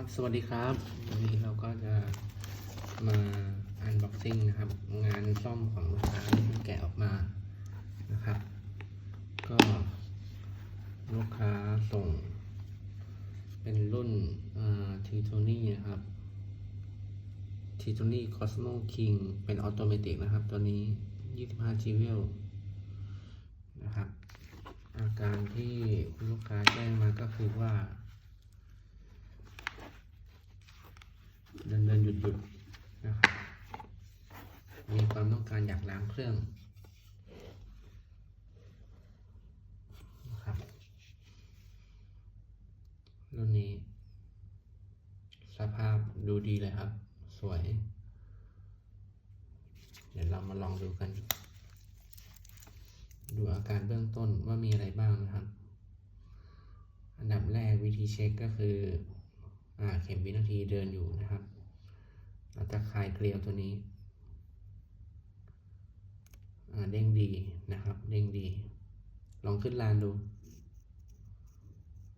ครับ สวัสดีครับ วันนี้เราก็จะมาอันบ็อกซิ่งนะครับ งานซ่อมของลูกค้าที่แกะออกมานะครับ ก็ลูกค้าส่ง เป็นรุ่นทีโทนี่นะครับทีโทนี่คอสโมคิงเป็นออโตเมติกนะครับ ตัวนี้ 25 g v l นะครับ อาการที่คุณลูกค้าแจ้งมาก็คือว่า เดินเดินหยุดหยุดนะครับมีความต้องการอยากล้างเครื่องนะครับรุ่นนี้ สภาพดูดีเลยครับ สวย เดี๋ยวเรามาลองดูกัน ดูอาการเบื้องต้นว่ามีอะไรบ้างนะครับ อันดับแรกวิธีเช็คก็คือ เข็มวินาทีเดินอยู่นะครับเราจะคลายเกลียวตัวนี้เด้งดีนะครับ เด้งดี ลองขึ้นลานดู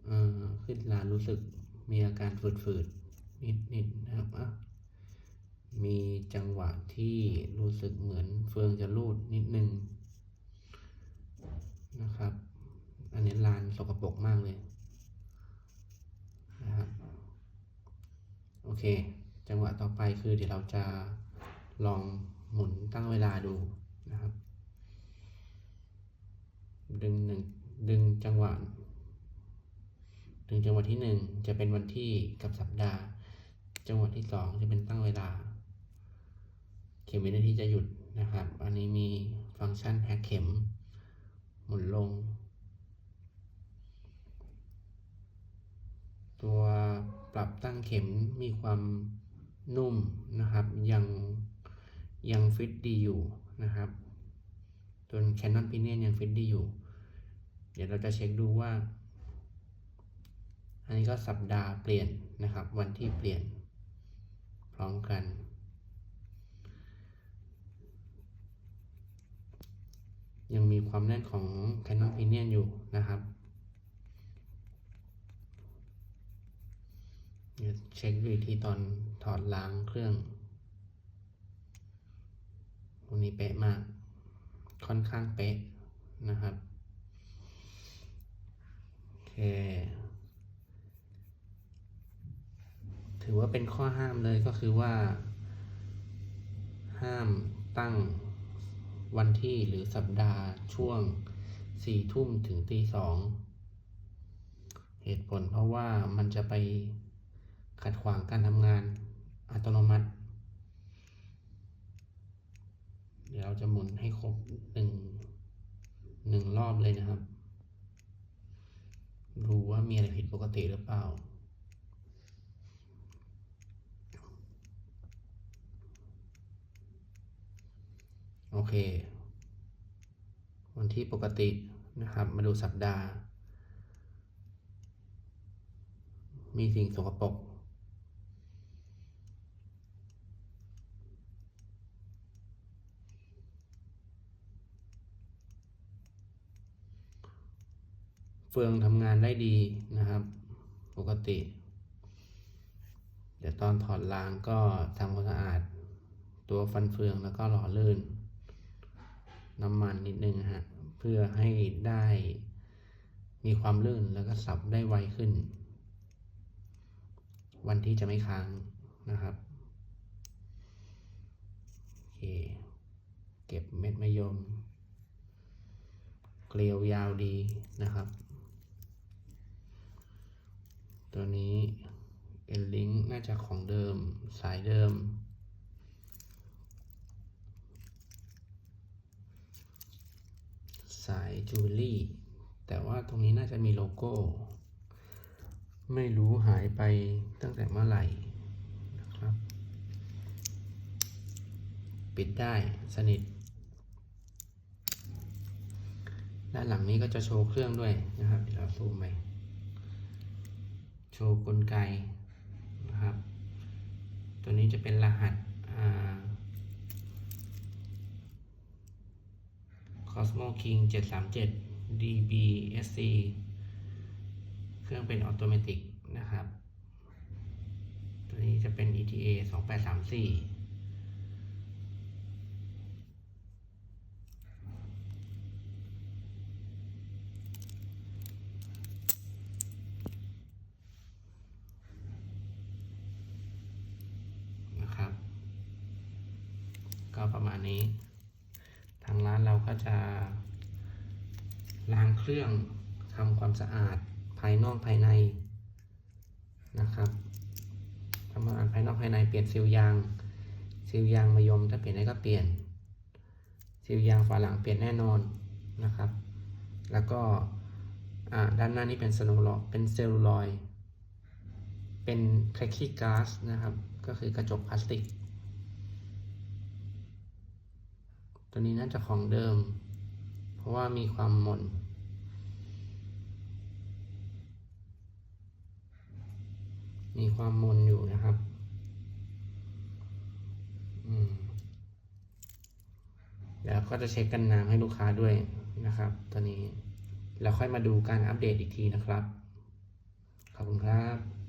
อ่าขึ้นลานรู้สึกมีอาการฝืดๆนิดๆนะครับอะมีจังหวะที่รู้สึกเหมือนเฟืองจะรูดนิดนึงนะครับ อันนี้ลานสกปรกมากเลยนะครับ โอเค จังหวะต่อไปคือเดี๋ยวเราจะลองหมุนตั้งเวลาดูนะครับ ดึงหนึ่งดึงจังหวะ ดึงจังหวะที่หนึ่งจะเป็นวันที่กับสัปดาห์ จังหวะที่สองจะเป็นตั้งเวลา เข็มวินาทีจะหยุดนะครับ อันนี้มีฟังก์ชันแฮกเข็ม หมุนลง ตัวป รับตั้งเข็มมีความนุ่มนะครับ ยังยังฟิตดีอยู่นะครับตัว Canon Pinion ยังฟิตดีอยู่ เดี๋ยวเราจะเช็คดูว่า อันนี้ก็สัปดาห์เปลี่ยนนะครับ วันที่เปลี่ยนพร้อมกัน ยังมีความแน่นของ Canon Pinion อยู่นะครับ เช็คดูอีกทีตอนถอดล้างเครื่องตรงนี้เป๊ะมาก ค่อนข้างเป๊ะนะครับโอเคถือว่าเป็นข้อห้ามเลยก็คือว่า ห้ามตั้งวันที่หรือสัปดาห์ช่วงสี่ทุ่มถึงตีสองเหตุผลเพราะว่ามันจะไป ขัดขวางการทำงานอัตโนมัติ เดี๋ยวเราจะหมุนให้ครบหนึ่งหนึ่งรอบเลยนะครับ ดูว่ามีอะไรผิดปกติหรือเปล่าโอเค วันที่ปกตินะครับ มาดูสัปดาห์ มีสิ่งสกปรก เฟืองทำงานได้ดีนะครับ ปกติ เดี๋ยวตอนถอดรางก็ทำความสะอาด ตัวฟันเฟืองแล้วก็หล่อลื่น น้ำมันนิดนึงฮะเพื่อให้ได้มีความลื่นแล้วก็สับได้ไวขึ้น วันที่จะไม่ค้างนะครับโอเคเก็บเม็ดมะยมเกลียวยาวดีนะครับ ตัวนี้เอ็นลิงน่าจะของเดิมสายเดิม สายจูเวลรี่ แต่ว่าตรงนี้น่าจะมีโลโก้ ไม่รู้หายไปตั้งแต่เมื่อไหร่นะครับ ปิดได้สนิท ด้านหลังนี้ก็จะโชว์เครื่องด้วยนะครับเดี๋ยวเราซูม ว์กลไกนะครับ ตัวนี้จะเป็นรหัส Cosmo King 737 DBSC เครื่องเป็นออโตเมติกนะครับ ตัวนี้จะเป็น ETA 2834 ก็ประมาณนี้ ทางร้านเราก็จะล้างเครื่องทำความสะอาดภายนอกภายในนะครับทำความสะอาดภายนอกภายในเปลี่ยนซีลยางซีลยางมายมถ้าเปลี่ยนได้ก็เปลี่ยนซีลยางฝาหลังเปลี่ยนแน่นอนนะครับ แล้วก็ด้านหน้านี้เป็นสโนว์ลเป็นเซลลูลอย เป็นแคลคีก๊าซนะครับ ก็คือกระจกพลาสติก ตัวนี้น่าจะของเดิม เพราะว่ามีความหม่นมีความมนอยู่นะครับ แล้วก็จะเช็คกันน้ำให้ลูกค้าด้วยนะครับ ตัวนี้ แล้วค่อยมาดูการอัปเดตอีกทีนะครับ ขอบคุณครับ